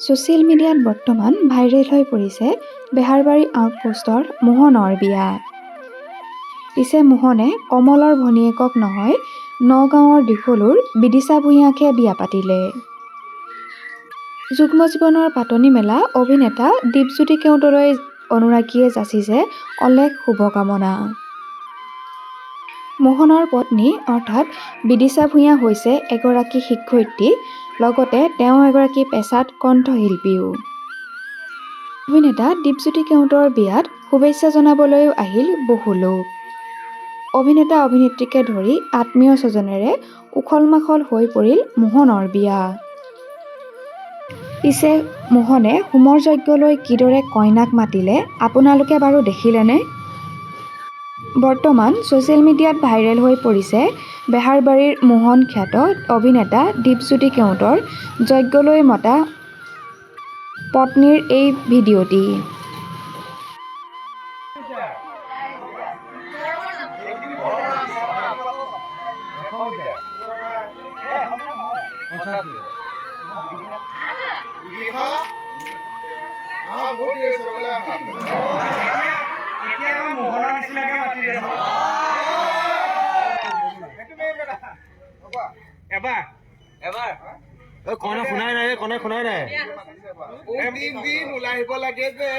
Social মিডিয়াত বৰ্তমান viral হৈ পৰিছে বেহাৰবাৰী আউটপোষ্টৰ মোহনৰ বিয়া পিছে মোহনে কমলৰ ভনীয়েকক নহয় নগাঁৱৰ দিফলুৰ বিদিশা ভূঞাকহে বিয়া পাতিলে। যুগ্ম জীৱনৰ পাতনি মেলা অভিনেতা দীপজ্যোতি কেওটলৈ অনুৰাগীয়ে যাচিছে অলেখ শুভকামনা। মোহনৰ পত্নী অৰ্থাৎ বিদিশা ভূঞা হৈছে এগৰাকী শিক্ষয়িত্ৰী। লগতে তেওঁ এগৰাকী পেছাত কণ্ঠশিল্পীও। অভিনেতা দীপজ্যোতি কেওটৰ বিয়াত শুভেচ্ছা জনাবলৈও আহিল বহু লোক। অভিনেতা অভিনেত্ৰীকে ধৰি আত্মীয় স্বজনেৰে উখল মাখল হৈ পৰিল মোহনৰ বিয়া। পিছে মোহনে হোমৰ যজ্ঞলৈ কিদৰে কইনাক মাতিলে আপোনালোকে বাৰু দেখিলেনে? বৰ্তমান ছ'চিয়েল মিডিয়াত ভাইৰেল হৈ পৰিছে বেহাৰবাৰীৰ মোহন খ্যাত অভিনেতা দীপজ্যোতি কেওটৰ যজ্ঞলৈ মতা পত্নীৰ এই ভিডিঅ'টি। এবাৰ এবাৰ ঐ কনে শুনাই নাই কনে শুনাই নাই দিন দিন ওলাই আহিব লাগে যে